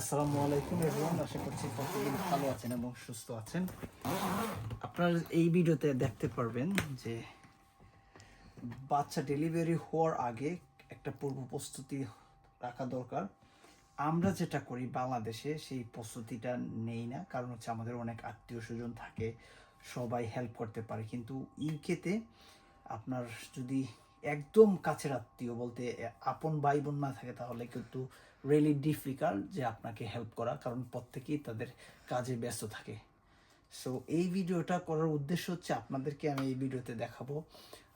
আসসালামু আলাইকুম এভরিওয়ান আশা করছি প্রত্যেকেই ভালো আছেন এবং সুস্থ আছেন। আপনারা এই ভিডিওতে দেখতে পারবেন যে বাচ্চা ডেলিভারি হওয়ার আগে একটা পূর্ব প্রস্তুতি রাখা দরকার। আমরা যেটা করি বাংলাদেশে, সেই প্রস্তুতিটা নেই না, কারণ হচ্ছে আমাদের অনেক আত্মীয় স্বজন থাকে, সবাই হেল্প করতে পারে। কিন্তু ইউকেতে আপনার যদি একদম কাছের আত্মীয় বলতে আপন ভাই বোন না থাকে তাহলে কিন্তু রিয়েলি ডিফিকাল্ট যে আপনাকে হেল্প করা, কারণ প্রত্যেকেই তাদের কাজে ব্যস্ত থাকে। সো এই ভিডিওটা করার উদ্দেশ্য হচ্ছে আপনাদেরকে আমি এই ভিডিওতে দেখাবো,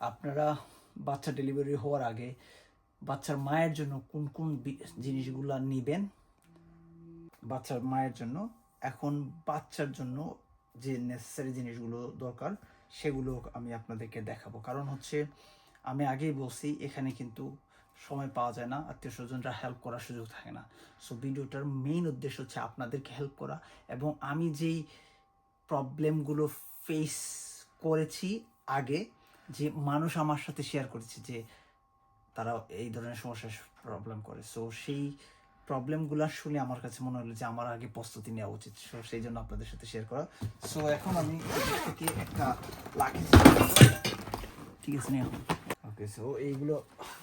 আপনারা বাচ্চা ডেলিভারি হওয়ার আগে বাচ্চার মায়ের জন্য কোন কোন জিনিসগুলা নিবেন, বাচ্চার মায়ের জন্য। এখন বাচ্চার জন্য যে নেসেসারি জিনিসগুলো দরকার, সেগুলো আমি আপনাদেরকে দেখাবো। কারণ হচ্ছে আমি আগেই বলছি, এখানে কিন্তু সময় পাওয়া যায় না, আত্মীয় স্বজনরা হেল্প করার সুযোগ থাকে না। সো ভিডিওটার মেইন উদ্দেশ্য হচ্ছে আপনাদেরকে হেল্প করা এবং আমি যেই প্রবলেমগুলো ফেস করেছি আগে, যে মানুষ আমার সাথে শেয়ার করেছে যে তারা এই ধরনের সমস্যার প্রবলেম করে। সো সেই প্রবলেমগুলো শুনে আমার কাছে মনে হলো যে আমার আগে প্রস্তুতি নেওয়া উচিত। সো সেই জন্য আপনাদের সাথে শেয়ার করা। সো এখন আমি থেকে একটা লাকি ঠিক আছে নিয়ে সো এইগুলো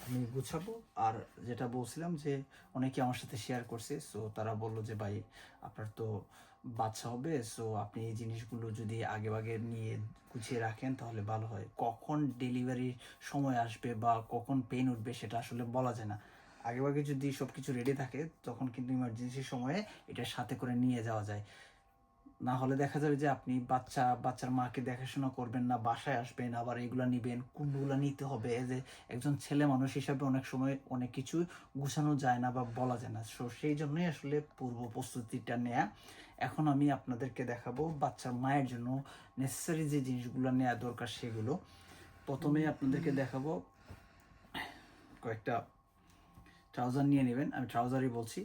আমি গুছাবো। আর যেটা বলছিলাম যে, অনেকে আমার সাথে শেয়ার করছে সো তারা বলল যে, ভাই, আপনার তো বাচ্চা হবে সো আপনি এই জিনিসগুলো যদি আগে আগে নিয়ে গুছিয়ে রাখেন, তাহলে ভালো হয়। কখন ডেলিভারির সময় আসবে বা কখন পেন উঠবে, সেটা আসলে বলা যায় না। আগে আগে যদি সব কিছু রেডি থাকে, তখন কিন্তু ইমার্জেন্সির সময়ে এটা সাথে করে নিয়ে যাওয়া যায়। না হলে দেখা যাবে যে আপনি বাচ্চা, বাচ্চার মাকে দেখাশোনা করবেন না, বাসায় আসবেন, আবার এগুলা নিবেন, কোনগুলো নিতে হবে? যে একজন ছেলে মানুষ হিসাবে অনেক সময় অনেক কিছু গুছানো যায় না বা বলা যায় না। সো সেই জন্যই আসলে পূর্ব প্রস্তুতিটা নেয়া। এখন আমি আপনাদেরকে দেখাবো বাচ্চার মায়ের জন্য নেসেসারি যে জিনিসগুলো নেওয়া দরকার সেগুলো। প্রথমে আপনাদেরকে দেখাবো কয়েকটা ট্রাউজার নিয়ে নেবেন। আমি ট্রাউজারই বলছি।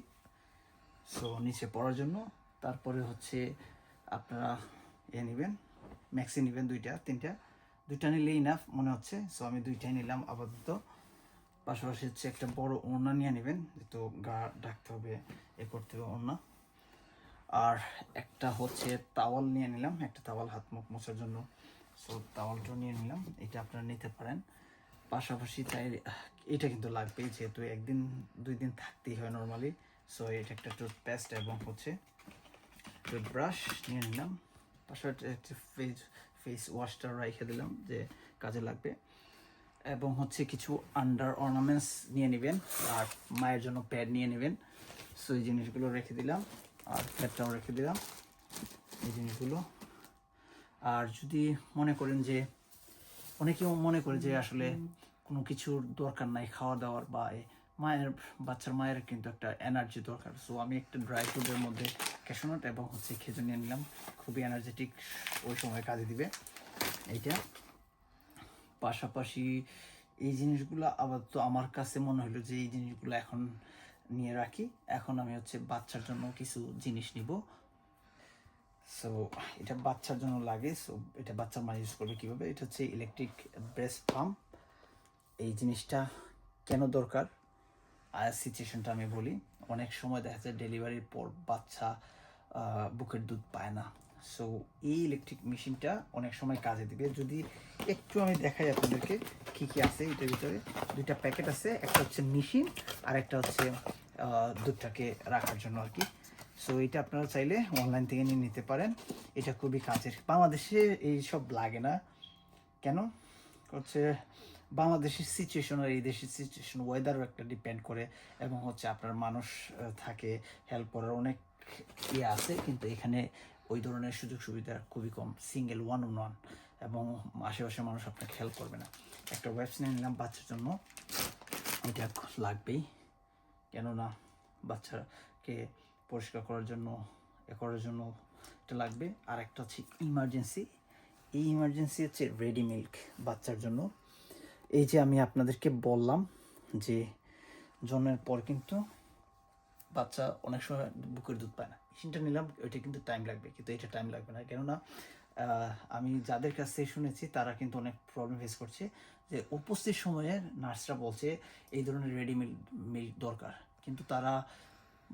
সো নিচে পড়ার জন্য। তারপরে হচ্ছে আপনারা এ নেবেন, ম্যাক্সি নেবেন দুইটা, তিনটা। দুইটা নিলেই ইনাফ মনে হচ্ছে। সো আমি দুইটাই নিলাম আপাতত। পাশাপাশি হচ্ছে একটা বড় ওড়না নিয়ে নেবেন তো গা ঢাকতে হবে, এ করতে হবে ওড়না। আর একটা হচ্ছে তাওয়াল নিয়ে নিলাম, একটা তাওয়াল হাত মুখ মোছার জন্য। সো তাওয়ালটাও নিয়ে নিলাম, এটা আপনারা নিতে পারেন। পাশাপাশি তাই, এটা কিন্তু লাগবেই, যেহেতু একদিন, দুই দিন থাকতেই হয় নর্মালি সো এটা একটা টুথপেস্ট এবং হচ্ছে টুথব্রাশ নিয়ে নিলাম। পাশাপাশি একটা ফেস ফেস ওয়াশটা রেখে দিলাম যে কাজে লাগবে। এবং হচ্ছে কিছু আন্ডার অর্নামেন্টস নিয়ে নেবেন আর মায়ের জন্য প্যাড নিয়ে নেবেন। সো এই জিনিসগুলো রেখে দিলাম আর প্যাডটাও রেখে দিলাম। এই জিনিসগুলো। আর যদি মনে করেন যে, অনেকেও মনে করে যে আসলে কোনো কিছুর দরকার নাই খাওয়া দাওয়ার বা মায়ের, বাচ্চার মায়ের কিন্তু একটা এনার্জি দরকার। সো আমি একটা ড্রাই ফ্রুটের মধ্যে ক্যাশনাট এবং হচ্ছে, খেজুর নিয়ে নিলাম। খুবই এনার্জেটিক ওই সময় কাজে দিবে। এইটা। পাশাপাশি এই জিনিসগুলো আবার তো আমার কাছে মনে হলো যে এই জিনিসগুলো এখন নিয়ে রাখি। এখন আমি হচ্ছে বাচ্চার জন্য কিছু জিনিস নিব। সো এটা বাচ্চার জন্য লাগে। সো এটা বাচ্চার মা ইউজ করবে কীভাবে? এটা হচ্ছে ইলেকট্রিক ব্রেস্ট পাম্প এই জিনিসটা কেন দরকার? আর সিচুয়েশনটা আমি বলি। অনেক সময় দেখা যায় ডেলিভারির পর বাচ্চা বুকের দুধ পায় না। সো এই ইলেকট্রিক মেশিনটা অনেক সময় কাজে দিবে। যদি একটু আমি দেখাই আপনাদেরকে কি কি আছে এটার ভিতরে। দুইটা প্যাকেট আছে, একটা হচ্ছে মেশিন আর একটা হচ্ছে দুধটাকে রাখার জন্য আর কি। সো এটা আপনারা চাইলে অনলাইন থেকে নিয়ে নিতে পারেন। এটা খুবই কাজের। বাংলাদেশে এই সব লাগে না। কেন? হচ্ছে বাংলাদেশের সিচুয়েশন আর এই দেশের সিচুয়েশন ওয়েদারও একটা ডিপেন্ড করে এবং হচ্ছে আপনার মানুষ থাকে হেল্প করার অনেক ইয়ে আছে, কিন্তু এখানে ওই ধরনের সুযোগ সুবিধা খুবই কম। সিঙ্গেল ওয়ান অন ওয়ান এবং আশেপাশের মানুষ আপনাকে হেল্প করবে না। একটা ওয়েবস নিয়ে নিলাম বাচ্চার জন্য। এটা লাগবেই। কেননা বাচ্চাকে পরিষ্কার করার জন্য, এ করার জন্য এটা লাগবে। আর একটা হচ্ছে ইমার্জেন্সি এই ইমার্জেন্সি হচ্ছে রেডি মিল্ক বাচ্চার জন্য। এই যে আমি আপনাদেরকে বললাম যে জন্মের পর কিন্তু বাচ্চা অনেক সময় বুকের দুধ পায় না। মেশিনটা নিলাম, ওইটা কিন্তু টাইম লাগবে, কিন্তু এটা টাইম লাগবে না। কেননা আমি যাদের কাছ থেকে শুনেছি, তারা কিন্তু অনেক প্রবলেম ফেস করছে যে উপস্থিত সময়ে নার্সরা বলছে, এই ধরনের রেডি মিল্ক মিল্ক দরকার। কিন্তু তারা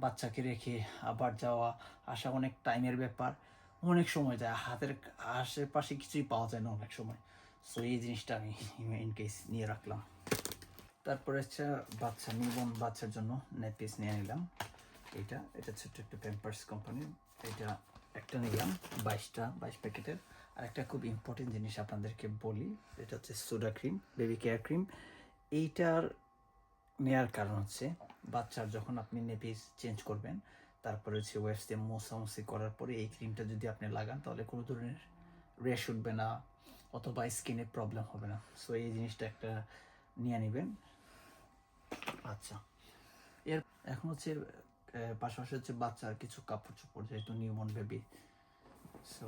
বাচ্চাকে রেখে আবার যাওয়া আসা অনেক টাইমের ব্যাপার। অনেক সময় যায়, হাতের আশেপাশে কিছুই পাওয়া যায় না অনেক সময়। সো এই জিনিসটা আমি ইন কেস নিয়ে রাখলাম। তারপরে হচ্ছে বাচ্চা নিবন বাচ্চার জন্য নেপিস নিয়ে নিলাম। এটা এটা ছোট্ট একটা প্যাম্পার্স কোম্পানির এটা একটা নিলাম, বাইশটা, বাইশ প্যাকেটের। আর একটা খুব ইম্পর্টেন্ট জিনিস আপনাদেরকে বলি, এটা হচ্ছে soda cream baby care cream এইটার নেয়ার কারণ হচ্ছে, বাচ্চার যখন আপনি নেপিস চেঞ্জ করবেন, তারপরে হচ্ছে ওয়েবস দিয়ে মোসামুসি করার পরে এই ক্রিমটা যদি আপনি লাগান, তাহলে কোনো ধরনের রেশ উঠবে না। অথবা স্কিনে প্রবলেম হবে না। সো এই জিনিসটা একটা নিয়ে নেবেন। আচ্ছা। এর এখন হচ্ছে পাশাপাশি হচ্ছে বাচ্চার কিছু কাপড় চোপড় যেহেতু নিউমন বেবি সো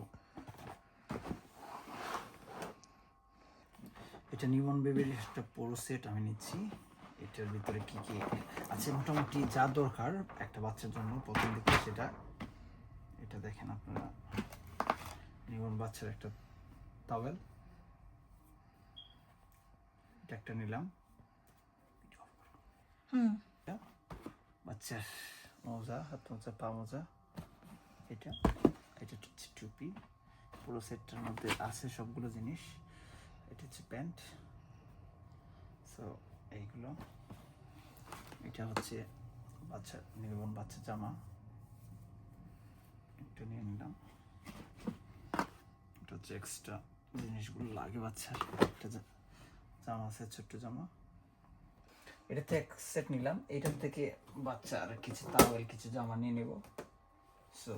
এটা নিউমন বেবির একটা পুরো সেট আমি নিচ্ছি। এটার ভিতরে কি কি? আছে মোটামুটি যা দরকার একটা বাচ্চার জন্য, প্রথম দিকে সেটা, এটা দেখেন আপনারা। নিউমন বাচ্চার একটা টাওয়েল এটা একটা নিলাম হুম এটা বাচ্চার মোজা হাত মোজা পা মোজা এটা এটা হচ্ছে টুপি পুরো সেটটার মধ্যে আছে সবগুলো জিনিস এটা হচ্ছে প্যান্ট সো এইগুলো এটা হচ্ছে বাচ্চা নির্বন বাচ্চা জামা এটা নিয়ে নিলাম এটা হচ্ছে এক্সট্রা জিনিসগুলো লাগে বাচ্চার। একটা জামা আছে, ছোট্ট জামা। এটা এটাতে এক সেট নিলাম। এটার থেকে বাচ্চার কিছু তাওয়েল কিছু জামা নিয়ে নেব। সো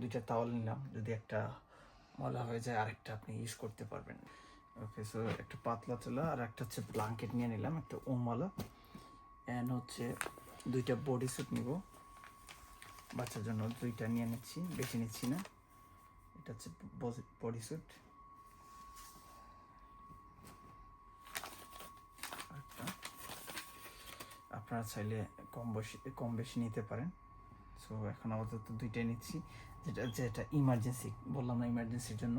দুইটা তাওয়াল নিলাম। যদি একটা ময়লা হয়ে যায়, আরেকটা আপনি ইউজ করতে পারবেন। ওকে সো একটা পাতলা তোলা আর একটা হচ্ছে ব্লাঙ্কেট নিয়ে নিলাম, একটা ওমওয়ালা অ্যান্ড হচ্ছে দুইটা বডি স্যুট নিব। বাচ্চার জন্য দুইটা নিয়ে নিচ্ছি, বেশি নিচ্ছি না। এটা হচ্ছে বডি স্যুট আরেকটা আপনারা চাইলে কম বেশি কম বেশি নিতে পারেন। সো এখন আপাতত দুইটাই নিচ্ছি। যেটা যেটা ইমার্জেন্সি বললাম না ইমার্জেন্সির জন্য।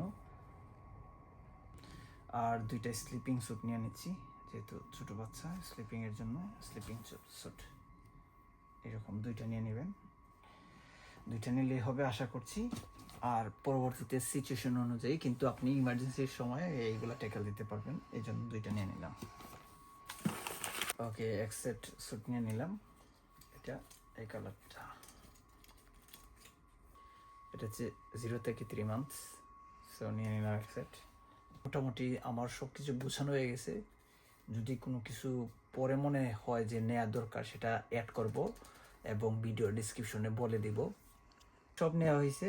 আর দুইটা স্লিপিং স্যুট নিয়ে নিচ্ছি, যেহেতু ছোটো বাচ্চা স্লিপিংয়ের জন্য স্লিপিং স্যুট এরকম দুইটা নিয়ে নেবেন। দুইটা নিলেই হবে আশা করছি। আর পরবর্তীতে সিচুয়েশন অনুযায়ী কিন্তু আপনি ইমার্জেন্সির সময় এইগুলো ট্যাকেল দিতে পারবেন। এই জন্য দুইটা নিয়ে নিলাম। ওকে এক সেট স্যুট নিয়ে নিলাম। এটা, এই কালারটা এটা হচ্ছে জিরো থেকে থ্রি মান্থস সো নিয়ে নিলাম এক সেট মোটামুটি আমার সব কিছু গুছানো হয়ে গেছে। যদি কোনো কিছু পরে মনে হয় যে নেওয়ার দরকার, সেটা অ্যাড করব এবং ভিডিও ডিসক্রিপশনে বলে দিব। সব নেওয়া হয়েছে।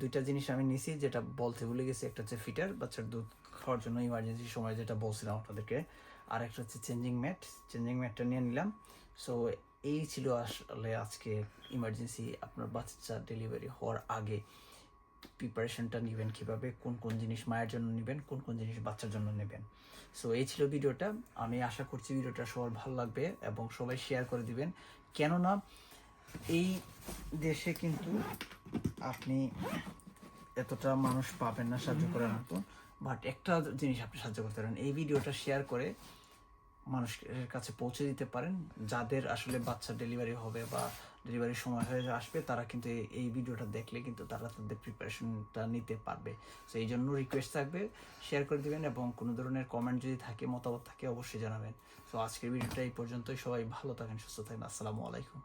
দুইটা জিনিস আমি নিছি, যেটা বলতে ভুলে গেছি। একটা হচ্ছে ফিটার, বাচ্চার দুধ খাওয়ার জন্য ইমার্জেন্সি সময় যেটা বলছিলাম আপনাদেরকে। আর একটা হচ্ছে চেঞ্জিং ম্যাট চেঞ্জিং ম্যাটটা নিয়ে নিলাম। সো এই ছিল আসলে আজকে ইমার্জেন্সি আপনার বাচ্চা ডেলিভারি হওয়ার আগে প্রিপারেশনটা নেবেন কীভাবে, কোন কোন জিনিস মায়ের জন্য নেবেন, কোন কোন জিনিস বাচ্চার জন্য নেবেন। সো এই ছিল ভিডিওটা। আমি আশা করছি ভিডিওটা সবার ভালো লাগবে এবং সবাই শেয়ার করে দিবেন। কেননা এই দেশে কিন্তু আপনি এতটা মানুষ পাবেন না সাহায্য করার মতো। বাট একটা জিনিস আপনি সাহায্য করতে পারেন, এই ভিডিওটা শেয়ার করে মানুষের কাছে পৌঁছে দিতে পারেন। যাদের আসলে বাচ্চা ডেলিভারি হবে বা ডেলিভারির সময় হয়ে আসবে, তারা কিন্তু এই- ভিডিওটা দেখলে কিন্তু তারা তাদের প্রিপারেশনটা নিতে পারবে। তো এই জন্য রিকোয়েস্ট থাকবে শেয়ার করে দিবেন এবং কোনো ধরনের কমেন্ট যদি থাকে, মতামত থাকে, অবশ্যই জানাবেন। তো আজকের ভিডিওটা এই পর্যন্তই। সবাই ভালো থাকেন, সুস্থ থাকেন। আসসালামু আলাইকুম।